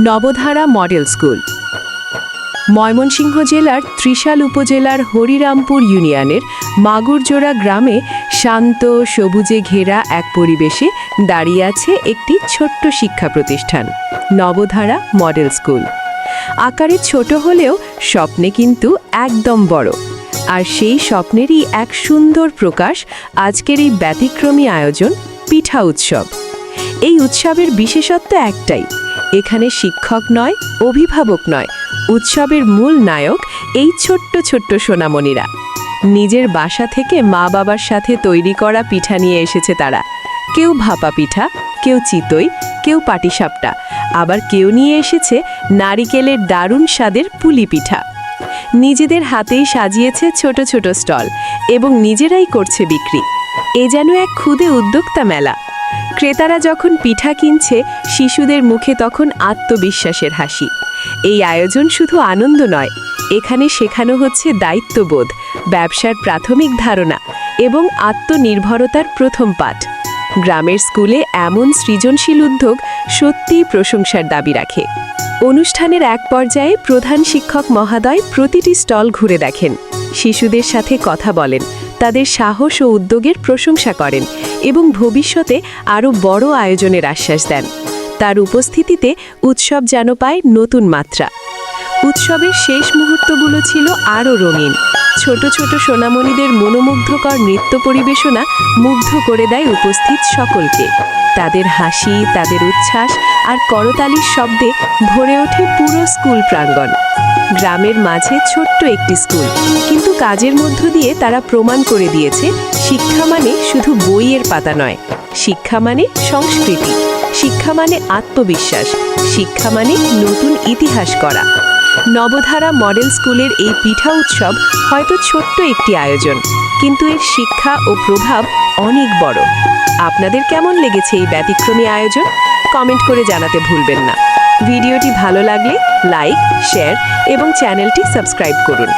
নবধারা model school. Mymensingh জেলার ত্রিশাল উপজেলার হরিরামপুর ইউনিয়নের মাগুরজোড়া গ্রামে শান্ত, সবুজে ঘেরা এক পরিবেশে দাঁড়িয়ে আছে একটি ছোট্ট শিক্ষা প্রতিষ্ঠান, নবধারা মডেল স্কুল। আকারে ছোট হলেও স্বপ্নে কিন্তু একদম বড়। আর সেই স্বপ্নেরই এক সুন্দর প্রকাশ আজকের এই ব্যতিক্রমী আয়োজন পিঠা উৎসব। এই উৎসবের বিশেষত্ব একটাই এখানে শিক্ষক নয়, অভিভাবক নয়, উৎসবের মূল নায়ক এই ছোট্ট ছোট্ট সোনামণিরা। নিজের বাসা থেকে মা বাবার সাথে তৈরি করা পিঠা নিয়ে এসেছে তারা। কেউ ভাপা পিঠা, কেউ চিতই, কেউ পাটিসাপটা। আবার কেউ নিয়ে এসেছে নারিকেলের দারুণ স্বাদের পুলি পিঠা। নিজেদের হাতেই সাজিয়েছে ছোট ছোট স্টল এবং নিজেরাই করছে বিক্রি। এ যেন এক ক্ষুদে উদ্যোক্তা মেলা। ক্রেতারা যখন পিঠা কিনছে, শিশুদের মুখে তখন আত্মবিশ্বাসের হাসি। এই আয়োজন শুধু আনন্দ নয়, এখানে শেখানো হচ্ছে দায়িত্ববোধ, ব্যবসার প্রাথমিক ধারণা এবং আত্মনির্ভরতার প্রথম পাঠ। গ্রামের স্কুলে এমন সৃজনশীল উদ্যোগ সত্যিই প্রশংসার দাবি রাখে। অনুষ্ঠানের এক পর্যায়ে প্রধান শিক্ষক মহাদয় প্রতিটি স্টল ঘুরে দেখেন। শিশুদের সাথে কথা বলেন তাদের সাহস ও উদ্যোগের প্রশংসা করেন এবং ভবিষ্যতে আরও বড় আয়োজনের আশ্বাস দেন। তার উপস্থিতিতে উৎসব যেন পায় নতুন মাত্রা। উৎসবের শেষ মুহূর্তগুলো ছিল আরও রঙিন। ছোট ছোট সোনামণিদের মনোমুগ্ধকর নৃত্য পরিবেশনা মুগ্ধ করে দেয় উপস্থিত সকলকে। তাদের হাসি, তাদের উচ্ছ্বাস আর করতালির শব্দে ভরে ওঠে পুরো স্কুল প্রাঙ্গণ। গ্রামের মাঝে ছোট্ট একটি স্কুল, কিন্তু কাজের মধ্য দিয়ে তারা প্রমাণ করে দিয়েছে, শিক্ষা মানে শুধু বইয়ের পাতা নয়। শিক্ষা মানে সংস্কৃতি, শিক্ষা মানে আত্মবিশ্বাস, শিক্ষা মানে নতুন ইতিহাস করা নবধারা মডেল স্কুলের এই পিঠা উৎসব হয়তো ছোট্ট একটি আয়োজন, কিন্তু এর শিক্ষা ও প্রভাব অনেক বড়। আপনাদের কেমন লেগেছে এই ব্যতিক্রমী আয়োজন? কমেন্ট করে জানাতে ভুলবেন না। ভিডিওটি ভালো লাগলে লাইক, শেয়ার এবং চ্যানেলটি সাবস্ক্রাইব করুন।